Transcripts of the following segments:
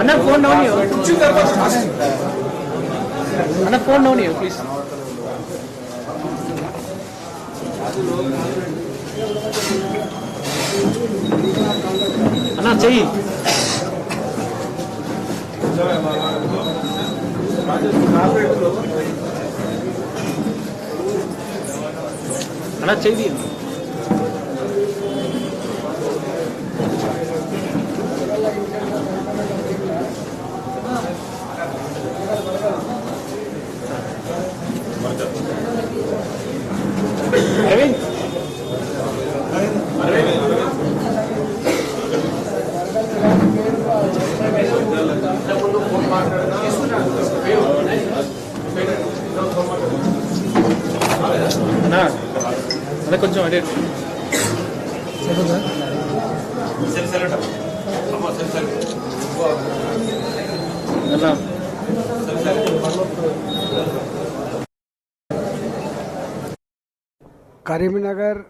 అన్న phone down అన్న phone down please అన్న చెయ్యి. అన్న చెయ్యి. కరీంనగర్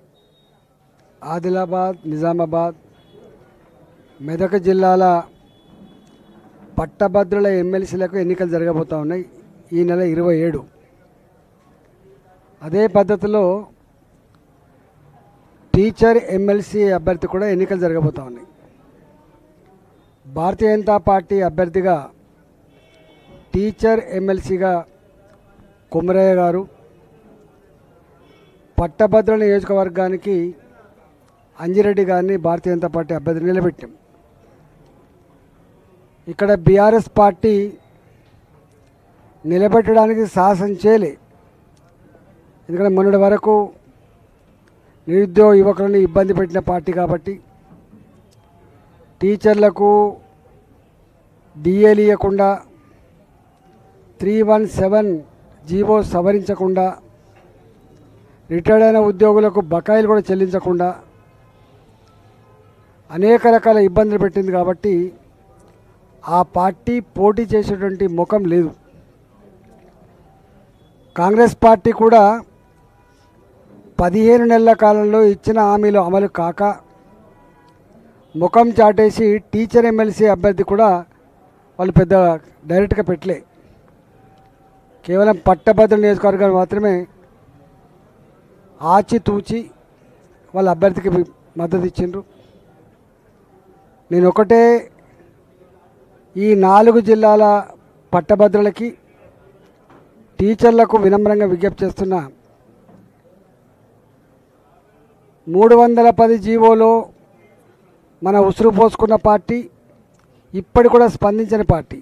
ఆదిలాబాద్ నిజామాబాద్ మెదక్ జిల్లాల పట్టభద్రుల ఎమ్మెల్సీలకు ఎన్నికలు జరగబోతూ ఉన్నాయి ఈ నెల ఇరవై ఏడు. అదే పద్ధతిలో టీచర్ ఎమ్మెల్సీ అభ్యర్థి కూడా ఎన్నికలు జరగబోతా ఉన్నాయి. భారతీయ జనతా పార్టీ అభ్యర్థిగా టీచర్ ఎమ్మెల్సీగా కుమరయ్య గారు పట్టభద్ర నియోజకవర్గానికి అంజిరెడ్డి గారిని భారతీయ జనతా పార్టీ అభ్యర్థి నిలబెట్టాం. ఇక్కడ బీఆర్ఎస్ పార్టీ నిలబెట్టడానికి సాహసం చేయలే. ఎందుకంటే మొన్నటి వరకు నిరుద్యోగ యువకులను ఇబ్బంది పెట్టిన పార్టీ కాబట్టి టీచర్లకు డిఏలు ఇవ్వకుండా త్రీ వన్ సెవెన్ జీవో సవరించకుండా రిటైర్డ్ అయిన ఉద్యోగులకు బకాయిలు కూడా చెల్లించకుండా అనేక రకాల ఇబ్బందులు పెట్టింది కాబట్టి ఆ పార్టీ పోటీ చేసేటువంటి ముఖం లేదు. కాంగ్రెస్ పార్టీ కూడా పదిహేను నెలల కాలంలో ఇచ్చిన హామీలు అమలు కాక ముఖం చాటేసి టీచర్ ఎమ్మెల్సీ అభ్యర్థి కూడా వాళ్ళు పెద్ద డైరెక్ట్గా పెట్టలే. కేవలం పట్టభద్ర నియోజకవర్గాలు మాత్రమే ఆచితూచి వాళ్ళ అభ్యర్థికి మద్దతు ఇచ్చిండ్రు. నేను ఒకటే ఈ నాలుగు జిల్లాల పట్టభద్రులకి టీచర్లకు వినమ్రంగా విజ్ఞప్తి చేస్తున్నా. మూడు వందల పది జీవోలో మన ఉసురు పోసుకున్న పార్టీ ఇప్పటి కూడా స్పందించని పార్టీ.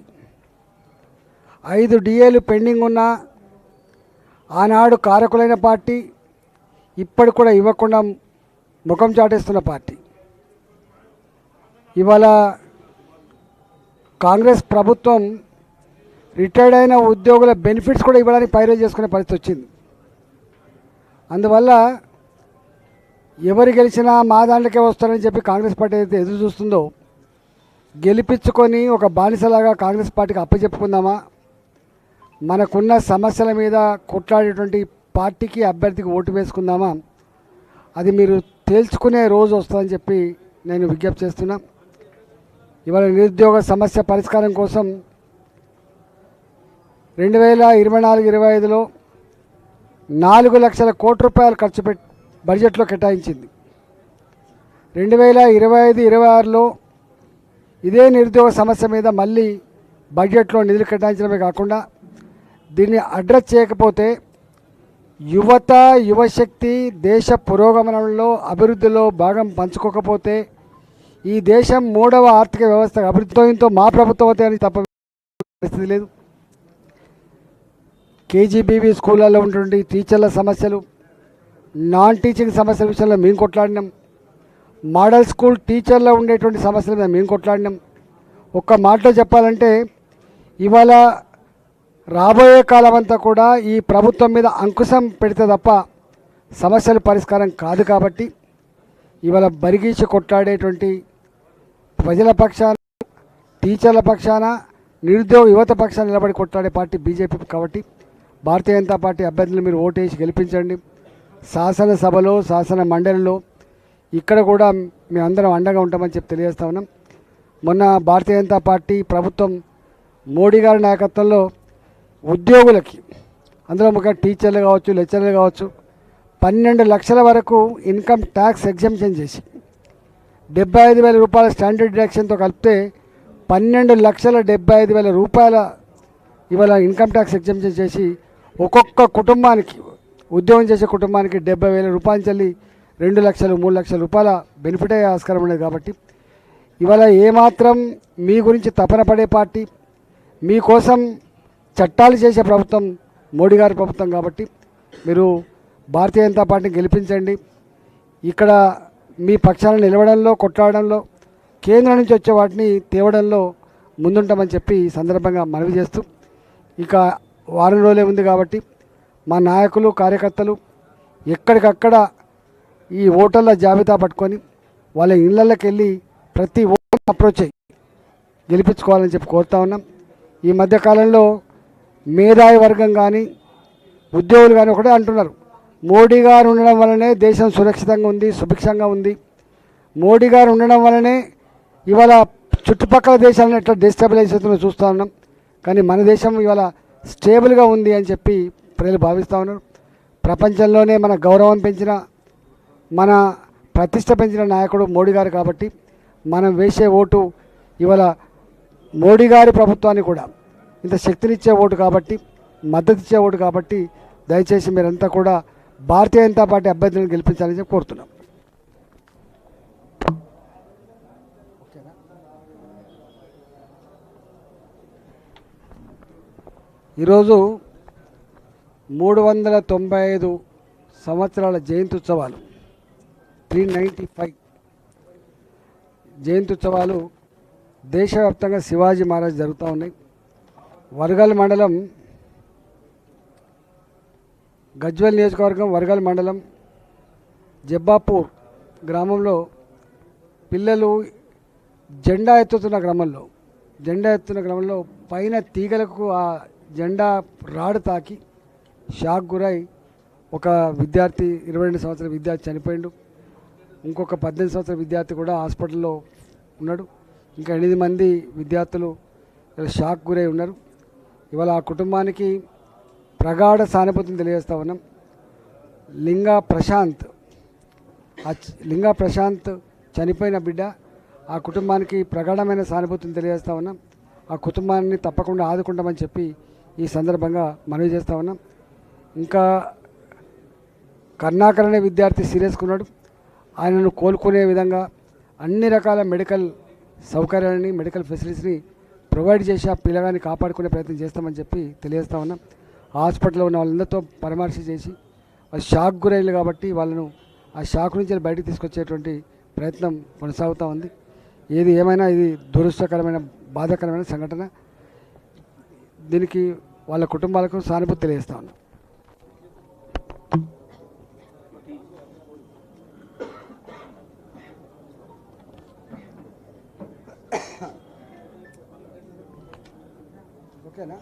ఐదు డిఏలు పెండింగ్ ఉన్న ఆనాడు కారకులైన పార్టీ ఇప్పటి కూడా ఇవ్వకుండా ముఖం చాటేస్తున్న పార్టీ. ఇవాళ కాంగ్రెస్ ప్రభుత్వం రిటైర్డ్ అయిన ఉద్యోగుల బెనిఫిట్స్ కూడా ఇవ్వడానికి పైరల్ చేసుకునే పరిస్థితి వచ్చింది. అందువల్ల ఎవరు గెలిచినా మా దాంట్లోకే వస్తారని చెప్పి కాంగ్రెస్ పార్టీ అయితే ఎదురు చూస్తుందో గెలిపించుకొని ఒక బానిసలాగా కాంగ్రెస్ పార్టీకి అప్పచెప్పుకుందామా? మనకున్న సమస్యల మీద కొట్లాడేటువంటి పార్టీకి అభ్యర్థికి ఓటు వేసుకుందామా? అది మీరు తేల్చుకునే రోజు వస్తుందని చెప్పి నేను విజ్ఞప్తి చేస్తున్నా. ఇవాళ నిరుద్యోగ సమస్య పరిష్కారం కోసం రెండు వేల ఇరవై నాలుగు ఇరవై ఐదులో నాలుగు లక్షల కోట్ల రూపాయలు ఖర్చు పెట్టి బడ్జెట్లో కేటాయించింది. రెండు వేల ఇరవై ఐదు ఇరవై ఆరులో ఇదే నిరుద్యోగ సమస్య మీద మళ్ళీ బడ్జెట్లో నిధులు కేటాయించడమే కాకుండా దీన్ని అడ్రస్ చేయకపోతే యువత యువశక్తి దేశ పురోగమనంలో అభివృద్ధిలో భాగం పంచుకోకపోతే ఈ దేశం మూడవ ఆర్థిక వ్యవస్థ అభివృద్ధితో మా ప్రభుత్వం అయితే అని తప్ప పరిస్థితి లేదు. కేజీబీవీ స్కూళ్ళలో ఉన్నటువంటి టీచర్ల సమస్యలు నాన్ టీచింగ్ సమస్యల విషయంలో మేము కొట్లాడినాం. మోడల్ స్కూల్ టీచర్లో ఉండేటువంటి సమస్యల మీద మేము కొట్లాడినాం. ఒక్క మాటలో చెప్పాలంటే ఇవాళ రాబోయే కాలం అంతా కూడా ఈ ప్రభుత్వం మీద అంకుశం పెడితే తప్ప సమస్యలు పరిష్కారం కాదు కాబట్టి ఇవాళ బరిగీచి కొట్లాడేటువంటి ప్రజల పక్షాన టీచర్ల పక్షాన నిరుద్యోగ యువత పక్షాన నిలబడి కొట్లాడే పార్టీ బీజేపీ కాబట్టి భారతీయ జనతా పార్టీ అభ్యర్థులు మీరు ఓటేసి గెలిపించండి. శాసనసభలో శాసన మండలిలో ఇక్కడ కూడా మేమందరం అండగా ఉంటామని చెప్పి తెలియజేస్తా ఉన్నాం. మొన్న భారతీయ జనతా పార్టీ ప్రభుత్వం మోడీ గారి నాయకత్వంలో ఉద్యోగులకి అందులో ముఖ్యంగా టీచర్లు కావచ్చు లెక్చర్లు కావచ్చు పన్నెండు లక్షల వరకు ఇన్కమ్ ట్యాక్స్ ఎగ్జంప్షన్ చేసి డెబ్బై ఐదు వేల రూపాయల స్టాండర్డ్ డిడక్షన్తో కలిపితే పన్నెండు లక్షల డెబ్బై ఐదు వేల రూపాయల ఇవాళ ఇన్కమ్ ట్యాక్స్ ఎగ్జంప్షన్ చేసి ఒక్కొక్క కుటుంబానికి ఉద్యోగం చేసే కుటుంబానికి డెబ్బై వేల రూపాయలు చెల్లి రెండు లక్షలు మూడు లక్షల రూపాయల బెనిఫిట్ అయ్యే ఆస్కారం ఉండేది కాబట్టి ఇవాళ ఏమాత్రం మీ గురించి తపన పడే పార్టీ మీకోసం చట్టాలు చేసే ప్రభుత్వం మోడీ గారి ప్రభుత్వం కాబట్టి మీరు భారతీయ జనతా పార్టీని గెలిపించండి. ఇక్కడ మీ పక్షాలను నిలవడంలో కొట్లాడడంలో కేంద్రం నుంచి వచ్చే వాటిని తేవడంలో ముందుంటామని చెప్పి ఈ సందర్భంగా మనవి చేస్తూ ఇక వారం రోజులే ఉంది కాబట్టి మా నాయకులు కార్యకర్తలు ఎక్కడికక్కడ ఈ ఓటర్ల జాబితా పట్టుకొని వాళ్ళ ఇళ్ళకి వెళ్ళి ప్రతి ఓటర్ అప్రోచ్ అయ్యి గెలిపించుకోవాలని చెప్పి కోరుతా ఉన్నాం. ఈ మధ్యకాలంలో మేధావి వర్గం కానీ ఉద్యోగులు కానీ ఒకటే అంటున్నారు. మోడీ గారు ఉండడం వల్లనే దేశం సురక్షితంగా ఉంది సుభిక్షంగా ఉంది. మోడీ గారు ఉండడం వల్లనే ఇవాళ చుట్టుపక్కల దేశాలను ఎట్లా డిస్టబిలైజ్ అవుతుందో చూస్తూ ఉన్నాం. కానీ మన దేశం ఇవాళ స్టేబుల్గా ఉంది అని చెప్పి ప్రజలు భావిస్తూ ఉన్నారు. ప్రపంచంలోనే మన గౌరవం పెంచిన మన ప్రతిష్ట పెంచిన నాయకుడు మోడీ గారు కాబట్టి మనం వేసే ఓటు ఇవాళ మోడీ గారి ప్రభుత్వాన్ని కూడా ఇంత శక్తినిచ్చే ఓటు కాబట్టి మద్దతు ఇచ్చే ఓటు కాబట్టి దయచేసి మీరంతా కూడా భారతీయ జనతా పార్టీ అభ్యర్థులను గెలిపించాలని చెప్పి కోరుతున్నాం. ఈరోజు మూడు వందల తొంభై ఐదు సంవత్సరాల జయంతి ఉత్సవాలు త్రీ నైంటీ ఫైవ్ జయంతి ఉత్సవాలు దేశవ్యాప్తంగా శివాజీ మహారాజ్ జరుగుతూ ఉన్నాయి. వరగల్ మండలం గజ్వల్ నియోజకవర్గం వరగల్ మండలం జబ్బాపూర్ గ్రామంలో పిల్లలు జెండా ఎత్తుతున్న క్రమంలో జెండా ఎత్తున్న క్రమంలో పైన తీగలకు ఆ జెండా రాడు తాకి షాక్ గురై ఒక విద్యార్థి ఇరవై రెండు సంవత్సరాల విద్యార్థి చనిపోయిండు. ఇంకొక పద్దెనిమిది సంవత్సరాల విద్యార్థి కూడా హాస్పిటల్లో ఉన్నాడు. ఇంకా ఎనిమిది మంది విద్యార్థులు షాక్ గురై ఉన్నారు. ఇవాళ ఆ కుటుంబానికి ప్రగాఢ సానుభూతిని తెలియజేస్తా ఉన్నాం. లింగా ప్రశాంత్ ఆ లింగా ప్రశాంత్ చనిపోయిన బిడ్డ ఆ కుటుంబానికి ప్రగాఢమైన సానుభూతిని తెలియజేస్తా ఉన్నాం. ఆ కుటుంబాన్ని తప్పకుండా ఆదుకుంటామని చెప్పి ఈ సందర్భంగా మనవి చేస్తా ఉన్నాం. ఇంకా కర్ణాకర్ అనే విద్యార్థి సీరియస్గా ఉన్నాడు ఆయనను కోలుకునే విధంగా అన్ని రకాల మెడికల్ సౌకర్యాలని మెడికల్ ఫెసిలిటీస్ని ప్రొవైడ్ చేసి ఆ పిల్లగాన్ని కాపాడుకునే ప్రయత్నం చేస్తామని చెప్పి తెలియజేస్తా ఉన్నాం. హాస్పిటల్లో ఉన్న వాళ్ళందరితో పరామర్శ చేసి ఆ షాక్ గురైలు కాబట్టి వాళ్ళను ఆ షాక్ నుంచి బయటకు తీసుకొచ్చేటువంటి ప్రయత్నం కొనసాగుతూ ఉంది. ఏది ఏమైనా ఇది దురదృష్టకరమైన బాధాకరమైన సంఘటన. దీనికి వాళ్ళ కుటుంబాలకు సానుభూతి తెలియజేస్తా ఉన్నాం. لنا